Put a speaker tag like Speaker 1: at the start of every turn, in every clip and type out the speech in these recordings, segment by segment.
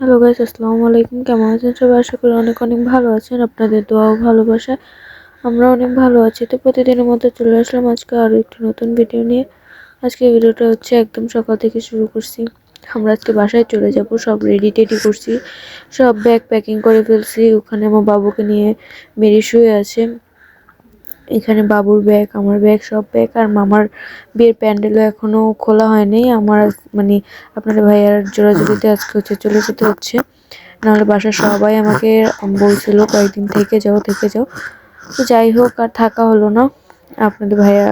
Speaker 1: Hello guys আসসালামু আলাইকুম। কেমন আছেন সবাই? আশা করি অনেক অনেক ভালো আছেন। আপনাদের দোয়া ও ভালোবাসা আমরা অনেক ভালো আছি। তো প্রতিদিনের মতো চলে আসলাম আজকে আরও একটি নতুন ভিডিও নিয়ে। আজকে ভিডিওটা হচ্ছে একদম সকাল থেকে শুরু করছি। আমরা আজকে বাসায় চলে যাব, সব রেডি টেডি করছি। সব ব্যাগ প্যাকিং করে ফেলছি। ওখানে আমার বাবুকে নিয়ে মেরি শুয়ে আছে। এখানে বাবুর ব্যাগ আমার ব্যাগ সব ব্যাগ আর মামার বিয়ের প্যান্ডেলও এখনও খোলা হয়নি। আমার মানে আপনাদের ভাইয়ার জোড়াজুড়িতে আজকে হচ্ছে চলে যেতে হচ্ছে। নাহলে বাসার সবাই আমাকে বলছিল, কয়েকদিন থেকে যাও থেকে যাও। তো যাই হোক, আর থাকা হলো না। আপনাদের ভাইয়া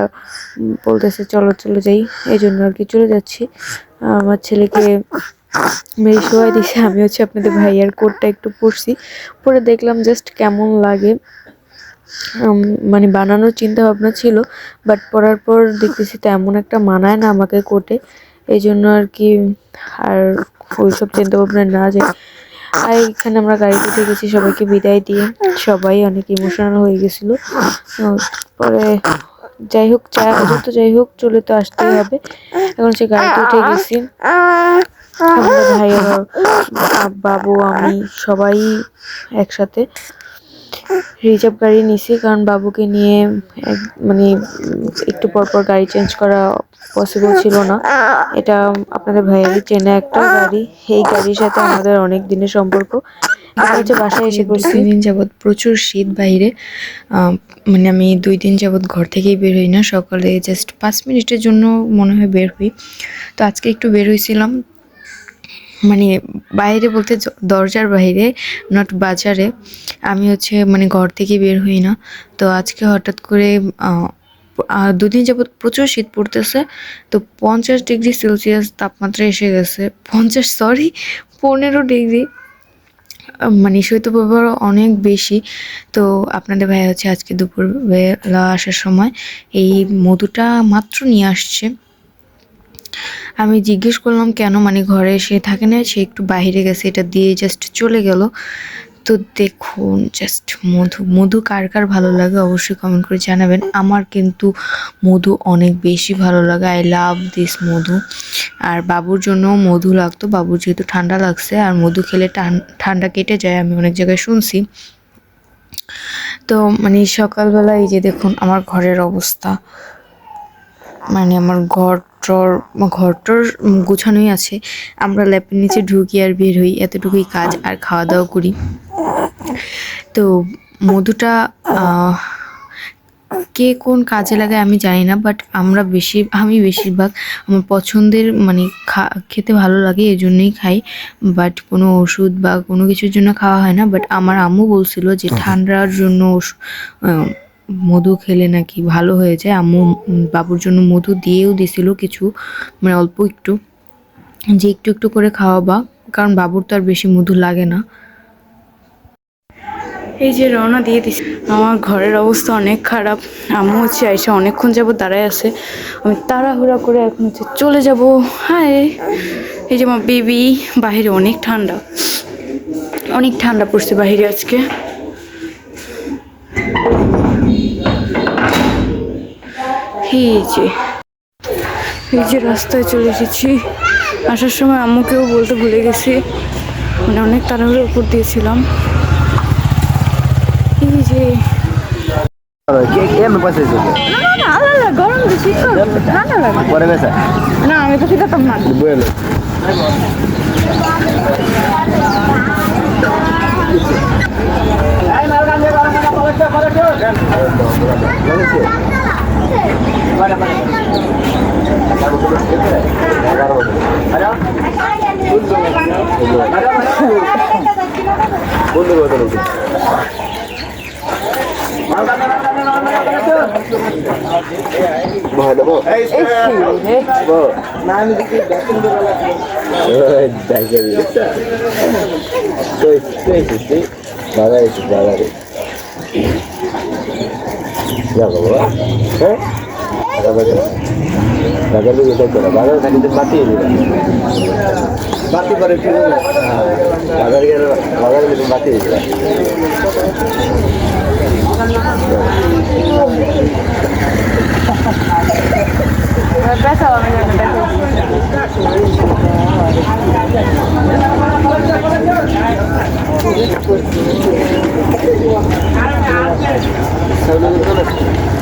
Speaker 1: বলতেছে, চলো, চলে যাই। এই জন্য আর কি চলে যাচ্ছি। আমার ছেলেকে মেয়ে শোয়াই দিছে, আমি হচ্ছে আপনাদের ভাইয়ার কোটটা একটু পরছি। পরে দেখলাম জাস্ট কেমন লাগে। মানে বানানোর চিন্তা ভাবনা ছিল বাট পরার পর দেখতেছি তেমন একটা মানায় না আমাকে কোটে এই জন্য আর কি আর ওইসব চিন্তা ভাবনা না যে, আর এখানে আমরা গাড়িতে গেছি, সবাইকে বিদায় দিয়ে, সবাই অনেক ইমোশনাল হয়ে গেছিল। পরে যাই হোক, চা তো যাই হোক, চলে তো আসতেই হবে। এখন সে গাড়িতে উঠে গেছি। আমরা ভাইয়েরা বাবু, আমি সবাই একসাথে রিজার্ভ গাড়ি নিছি কারণ বাবুকে নিয়ে মানে একটু পর পর গাড়ি চেঞ্জ করা পসিবল ছিল না। এটা আপনাদের ভাইয়েরই চেনা একটা গাড়ি। এই গাড়ির সাথে আমাদের অনেক দিনের সম্পর্ক। হচ্ছে বাসায় এসে করছি।
Speaker 2: দিন যাবৎ প্রচুর শীত বাইরে। মানে আমি দুই দিন যাবৎ ঘর থেকেই বের হই না। সকালে জাস্ট পাঁচ মিনিটের জন্য মনে হয় বের হই। তো আজকে একটু বের হয়েছিলাম মানে বাইরে বলতে দরজার বাইরে নট বাজারে। আমি হচ্ছে মানে ঘর থেকে বের হই না। তো আজকে হঠাৎ করে দুদিন যাবৎ প্রচুর শীত পড়তেছে। তো পঞ্চাশ ডিগ্রি সেলসিয়াস তাপমাত্রা এসে গেছে। পঞ্চাশ সরি পনেরো ডিগ্রি। মানে শৈত্যপ্রবাহ অনেক বেশি। তো আপনাদের ভাই হচ্ছে আজকে দুপুর বেলা আসার সময় এই মধুটা মাত্র নিয়ে আসছে। আমি জিজ্ঞেস করলাম, কেন মানে ঘরে সে থাকে না, সে একটু বাইরে গেছে, এটা দিয়ে জাস্ট চলে গেল? তো দেখুন জাস্ট মধু মধু কার কার ভালো লাগে অবশ্যই কমেন্ট করে জানাবেন। আমার কিন্তু মধু অনেক বেশি ভালো লাগে। আই লাভ দিস মধু। আর বাবুর জন্য মধু লাগতো। বাবুর যেহেতু ঠান্ডা লাগছে, আর মধু খেলে ঠান্ডা কেটে যায়, আমি অনেক জায়গায় শুনছি। তো মানে সকালবেলা এই যে দেখুন, আমার ঘরের অবস্থা। মানে আমার ঘর টর ঘর টর গুছানোই আছে। আমরা ল্যাপের নিচে ঢুকি আর বের হই এতটুকুই কাজ আর খাওয়া দাওয়া করি। তো মধুটা কে কোন কাজে লাগে আমি জানি না বাট আমরা বেশি আমি বেশিরভাগ আমার পছন্দের মানে খা খেতে ভালো লাগে এই জন্যই খাই বাট কোনো ওষুধ বা কোনো কিছুর জন্য খাওয়া হয় না বাট আমার আম্মু বলছিল যে ঠান্ডার জন্য মধু খেলে নাকি ভালো হয়ে যায়। আম্মু বাবুর জন্য মধু দিয়েও দিছিল কিছু মানে অল্প একটু। যে একটু একটু করে খাওয়াবা, কারণ বাবুর তো আর বেশি মধু লাগে না। এই যে রওনা দিয়ে দিছি আমার ঘরের অবস্থা অনেক খারাপ। আম্মু হচ্ছে আইসা অনেকক্ষণ যাব দাঁড়ায় আছে। আমি তাড়াহুড়া করে এখন হচ্ছে চলে যাব। হ্যাঁ! এই যে আমার বেবি বাহিরে অনেক ঠান্ডা। অনেক ঠান্ডা পড়ছে বাহিরে আজকে। এই যে এই যে রাস্তায় চলে এসেছি। আসার সময় আম্মুকেও বলতে ভুলে গেছি। মানে অনেক তাড়াহুড়ো উপর দিয়েছিলাম। এই যে গরম না আমি তো সেটা না
Speaker 3: কথা Mahal mo. Ay, Bo. Nami di Dhaka বাজার ঢাকা থেকে কত বাজার থাকিতে বাতি
Speaker 1: বাতি পরে
Speaker 2: বাজার গেলে বাজার গেলে বাতি Thank you.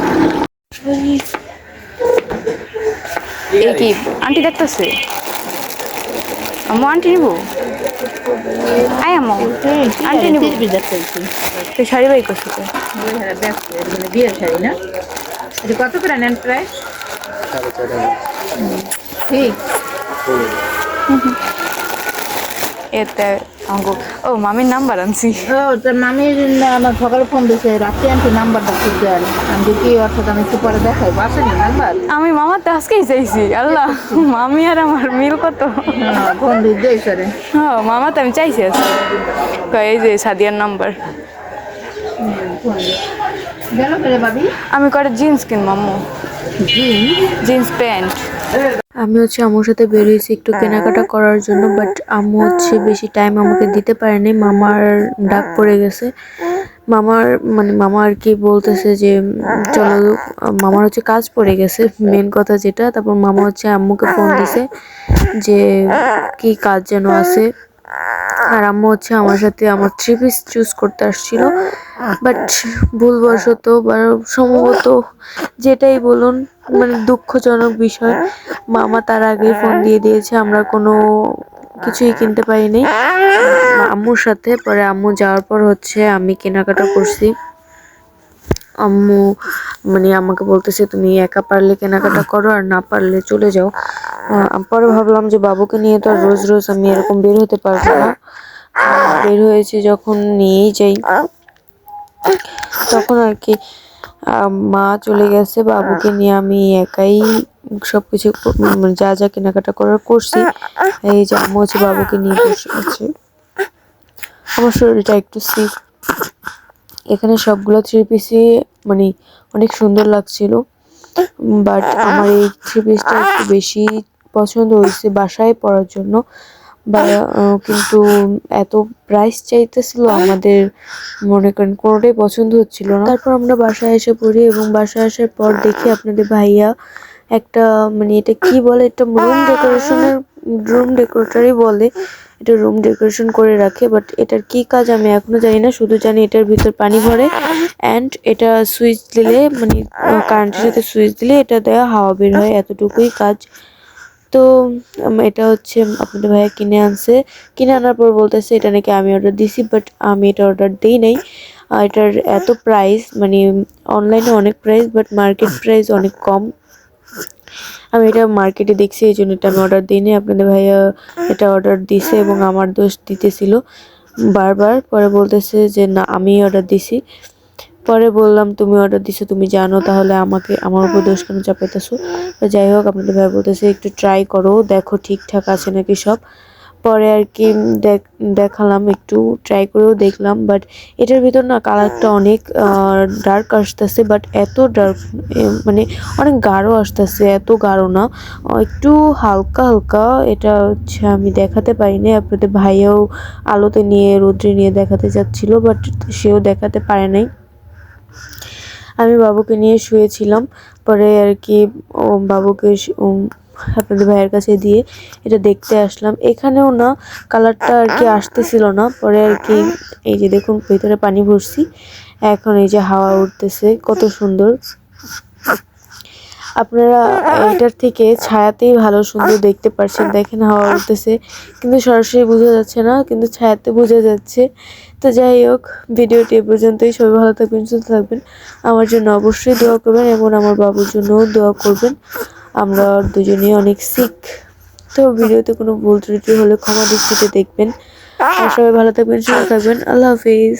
Speaker 2: এই কি আন্টি দেখতেছে আম্মু আন্টি নিব? আয় আম্মু আন্টি নিব। তুই শাড়ি বাই করছিস তো?
Speaker 4: বিয়ের শাড়ি না এটা কত করে নেন প্রায়? ঠিক
Speaker 2: এতে আমাকে ও মামির নাম্বার আনছি।
Speaker 4: ও তোর মামির আমার সকালে ফোন দিয়েছে রাত্রি আনছি নাম্বারটা খুঁজতে আর আমি দেখি অর্থাৎ আমি একটু পরে দেখাই বাসেনি নাম্বার?
Speaker 2: আমি মামার তো আজকেই চাইছি আল্লাহ মামি আর আমার মিল কত?
Speaker 4: হ্যাঁ ফোন দিয়েছে রে
Speaker 2: হ্যাঁ মামা তো আমি চাইছি আজকে। এই যে সাদিয়ার নাম্বার। আমি করে জিন্স কিন মাম্মু জিন্স? প্যান্ট।
Speaker 1: আমি হচ্ছে আম্মুর সাথে বেরিয়েছি একটু কেনাকাটা করার জন্য বাট আম্মু হচ্ছে বেশি টাইম আমাকে দিতে পারেনি। মামার ডাক পড়ে গেছে। মামার মানে মামা আর কি বলতেছে যে, চলো, মামার হচ্ছে কাজ পড়ে গেছে মেন কথা যেটা। তারপর মামা হচ্ছে আম্মুকে ফোন দিছে যে, কি কাজ যেন আছে? আর আম্মু হচ্ছে আমার সাথে আমার থ্রি পিস চুজ করতে আসছিল। বাট ভুলবশত বা সম্ভবত যেটাই বলুন মানে দুঃখজনক বিষয়, মামা তার আগে ফোন দিয়ে দিয়েছে, আমরা কোনো কিছুই কিনতে পারিনি। আম্মুর সাথে, পরে আম্মু যাওয়ার পর হচ্ছে আমি কেনাকাটা করছি। আম্মু মানে আমাকে বলতেছে, তুমি একা পারলে কেনাকাটা করো আর না পারলে চলে যাও। পরে ভাবলাম যে বাবুকে নিয়ে তো আর রোজ রোজ আমি এরকম বের হতে পারব না। বের হয়েছে যখন নিয়েই যাই। তখন আর কি মা চলে গেছে, বাবুকে নিয়ে আমি একাই সব কিছু যা যা কেনাকাটা করার করছি। এই যে আম্মু হচ্ছে বাবুকে নিয়ে বসে আছে। আমার শরীরটা একটু সিক এখানে সবগুলো থ্রি পিসই মানে অনেক সুন্দর লাগছিল। বাট আমার এই থ্রি পিসটা একটু বেশি পছন্দ হয়েছে বাসায় পড়ার জন্য। বা কিন্তু এত প্রাইস চাইতেছিল আমাদের মনে করেন কোনোটাই পছন্দ হচ্ছিল না। তারপর আমরা বাসায় এসে পড়ি এবং বাসায় আসার পর দেখি আপনাদের ভাইয়া একটা মানে এটা কি বলে? একটা রুম ডেকোরেশনের রুম ডেকোরেটরই বলে, এটা রুম ডেকোরেশন করে রাখে বাট এটার কি কাজ আমি এখনও জানি না, শুধু জানি এটার ভিতর পানি ভরে অ্যান্ড এটা সুইচ দিলে মানে কারেন্টের সাথে সুইচ দিলে এটা দেওয়া হাওয়া বের হয়, এতটুকুই কাজ। তো এটা হচ্ছে আপনাদের ভাইয়া কিনে আনছে। কিনে আনার পর বলতেছে, এটা নাকি আমি অর্ডার দিছি বাট আমি এটা অর্ডার দিই নাই। এটার এত প্রাইস মানে অনলাইনে অনেক প্রাইস বাট মার্কেট প্রাইস অনেক কম। আমি এটা মার্কেটে দেখছি, এই জন্য এটা আমি অর্ডার দিইনি। আপনাদের ভাইয়া এটা অর্ডার দিছে এবং আমার দোষ দিতেছিল। বারবার পরে বলতেছে যে, না আমি অর্ডার দিছি। পরে বললাম, তুমি অর্ডার দিছো, তুমি জানো, তাহলে আমাকে, আমার উপর দোষ কেন চাপাইতেছো? যাই হোক, আপনাদের ভাই বলতেছে, একটু ট্রাই করো, দেখো ঠিকঠাক আছে নাকি সব। পরে আর কি দেখ, দেখালাম, একটু ট্রাই করেও দেখলাম বাট এটার ভিতর না কালারটা অনেক ডার্ক আসতেছে বাট এত ডার্ক মানে অনেক গাঢ় আসতেছে, এত গাঢ় না। একটু হালকা হালকা, এটা হচ্ছে আমি দেখাতে পারিনি, আপনাদের ভাইয়াও আলোতে নিয়ে, রোদ্রে নিয়ে দেখাতে যাচ্ছিল বাট সেও দেখাতে পারে নাই। আমি বাবুকে নিয়ে শুয়েছিলাম, পরে আর কি বাবুকে আপনাদের ভাইয়ের কাছে দিয়ে এটা দেখতে আসলাম। এখানেও না কালারটা আর কি আসতেছিল না। পরে আর কি এই যে দেখুন, ভিতরে পানি ভরছি। এখন এই যে হাওয়া উঠতেছে, কত সুন্দর। আপনারা এটার থেকে ছায়াতেই ভালো সুন্দর দেখতে পারছেন। দেখেন হাওয়া উঠতেছে, কিন্তু সরাসরি বোঝা যাচ্ছে না, কিন্তু ছায়াতে বোঝা যাচ্ছে। তো যাই হোক, ভিডিওটি এ পর্যন্তই। সবাই ভালো থাকবেন, সুস্থ থাকবেন। আমার জন্য অবশ্যই দোয়া করবেন এবং আমার বাবুর জন্যও দোয়া করবেন। আমরা দুজনেই অনেক শিখ তো ভিডিওতে কোনো ভুল ত্রুটি হলে ক্ষমা দৃষ্টিতে দেখবেন। আর সবাই ভালো থাকবেন সুস্থ থাকবেন। আল্লাহ হাফিজ।